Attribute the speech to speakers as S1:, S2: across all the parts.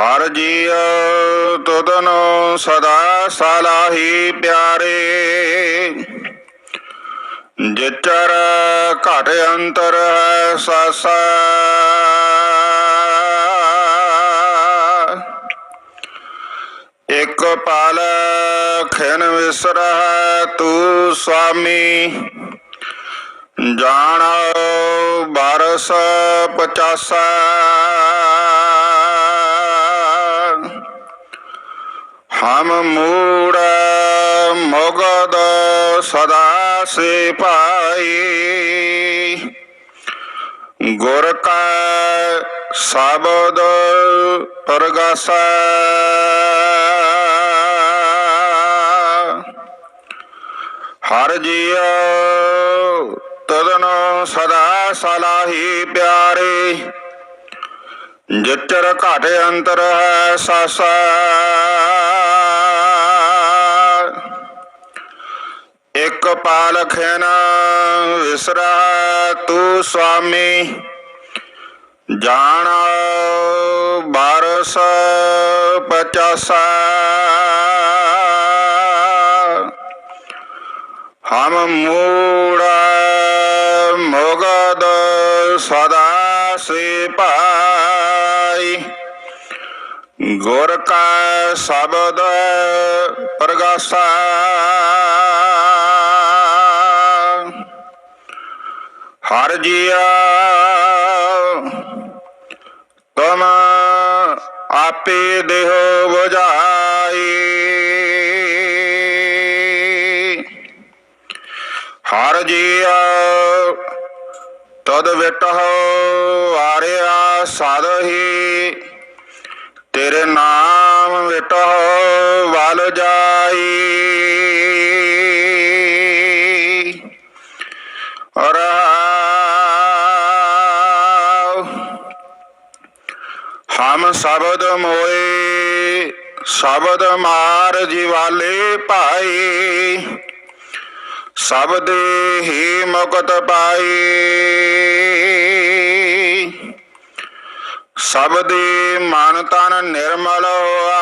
S1: ਹਰ ਜੀ ਤੁਧਨੋ ਸਦਾ ਸਲਾਹੀ ਪਿਆਰੇ। ਜਿਚਰ ਘਟ ਅੰਤਰ ਹੈ ਸਾਸਾ। ਇਕ ਪਲ ਖਿਨ ਵਿਸਰਹ ਤੂ ਸੁਆਮੀ ਜਾਣ ਬਰਸ ਪਚਾਸਾ। ਹਮ ਮੂੜ ਮੁਗਦ ਸਦਾ ਸੇ ਪਾਈ ਗੁਰ ਕਾ ਸ਼ਬਦ ਪ੍ਰਗਾਸਾ। ਹਰ ਜੀਉ ਤਦਨੋ ਸਦਾ ਸਲਾਹੀ ਪਿਆਰੇ। ਜਿਚਰ ਘਟ ਅੰਤਰ ਹੈ ਸਾਸਾ। ਇਕ ਪਾਲਖ ਵਿਸਰਾ ਤੂ ਸੁਆਮੀ ਜਾਣ ਬਾਰਸ ਪਚਾਸਾ। ਹਮ ਮੂੜ ਮੁਗਦ ਸਦਾ ਸੇ ਪਾਈ ਗੁਰ ਕਾ ਸ਼ਬਦ ਪ੍ਰਗਾਸਾ। ਹਰ ਜੀਆ ਤੁਮ ਆਪੇ ਦੇਹ ਬੁਝਾਈ। ਹਰ ਜੀਆ, ਤਦ ਵਿਟਹੁ ਆਰਿਆ ਸਦਹੀ ਤੇਰੇ ਨਾਮ ਵਿਟਹੁ ਵਲ ਜਾਈ। ਰਹਾਉ ਹਮ ਸ਼ਬਦ ਮੋਏ, ਸ਼ਬਦ ਮਾਰ ਜਿਵਾਲੇ ਭਾਈ ਸਬਦ ਹੀ ਮੁਕਤ ਪਾਈ ਸਬਦੇ ਮਨ ਤਨ ਨਿਰਮਲ ਹੋਆ।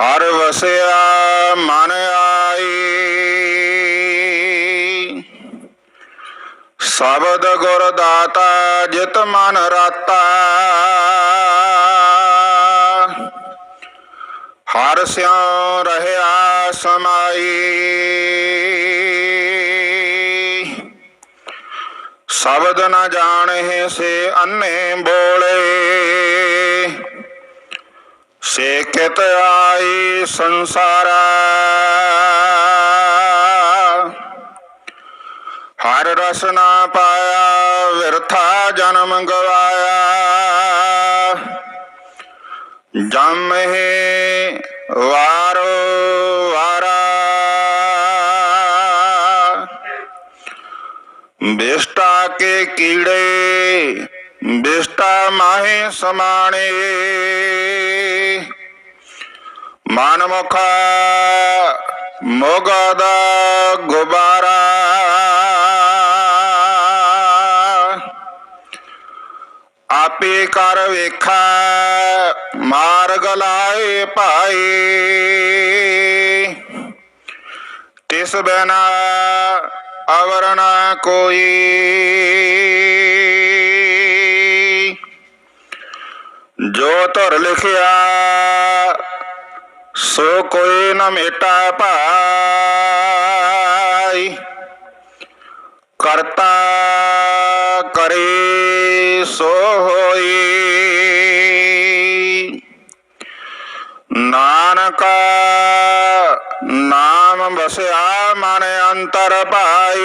S1: ਹਰ ਵਸਿਆ ਮਨ ਸਬਦ ਗੁਰ ਦਾਤਾ ਜਿਤ ਮਨ ਰਾਤਾ। ਹਰ ਸਿਉ ਰਹਿਆ ਸਮਾਈ। ਸ਼ਬਦ ਨ ਜਾਣਹਿ ਸੇ ਅੰਨੇ ਬੋਲੇ। ਸੇ ਕਿਤ ਆਈ ਸੰਸਾਰਾ। ਹਰ ਰਸ ਨਾ ਪਾਇਆ, ਵਿਰਥਾ ਜਨਮ ਗਵਾਇਆ। ਜਮ ਹੈ ਵਾਰੋ ਵਾਰਾ। ਬਿਸ਼ਟਾ ਕੇ ਕੀੜੇ, ਬਿਸ਼ਟਾ ਮਾਹੇ ਸਮਾਣੇ। ਮਨ ਮੁਖਾ ਮੋਗਾ ਦਾ ਗੁਬਾਰਾ। ਆਪੇ ਕਰ ਵੇਖਾ, ਮਾਰਗ ਲਾਏ ਭਾਈ ਤਿਸ ਬਿਨਾ ਅਵਰ ਨਾ ਕੋਈ। ਜੋ ਧਰ ਲਿਖਿਆ, ਸੋ ਕੋਈ ਨ ਮੇਟਾ ਭਾਈ ਕਰਤਾ ਕਰੇ ਸੋ ਹੋਈ। ਨਾਨਕ ਨਾਮ ਵਸਿਆ ਮਨ ਅੰਤਰ ਭਾਈ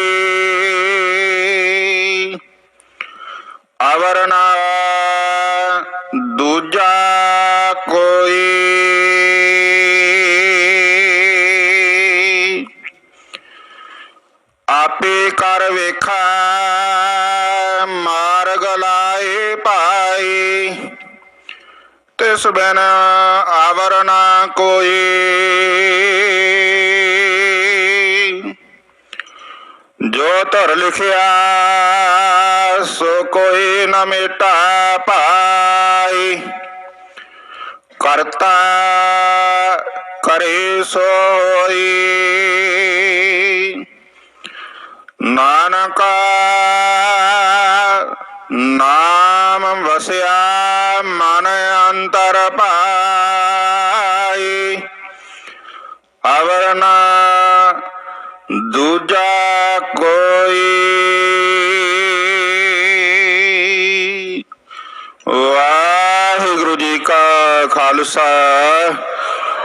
S1: ਅਵਰ ਦੂਜਾ ਕੋਈ। ਆਪੇ ਕਰ ਵੇਖਾ ਮਾਰਗ ਲਾਏ ਭਾਈ। ਤਿਸ ਬਿਨ ਆਵਰ ਨਾ ਕੋਈ। ਜੋ ਧਰ ਲਿਖਿਆ, ਸੋ ਕੋਈ ਨਾ ਮਿਟਾ ਪਾਈ ਕਰਤਾ ਕਰੇ ਸੋਈ। ਨਾਨਕਾ ਨਾਮ ਵਸਿਆ ਮਨ ਅੰਤਰ ਭਾਈ ਅਵਰ ਦੂਜਾ ਕੋਈ ਵਾਹਿਗੁਰੂ ਜੀ ਕਾ ਖਾਲਸਾ,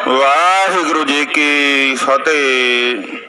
S1: ਵਾਹਿਗੁਰੂ ਜੀ ਕੀ ਫਤਿਹ।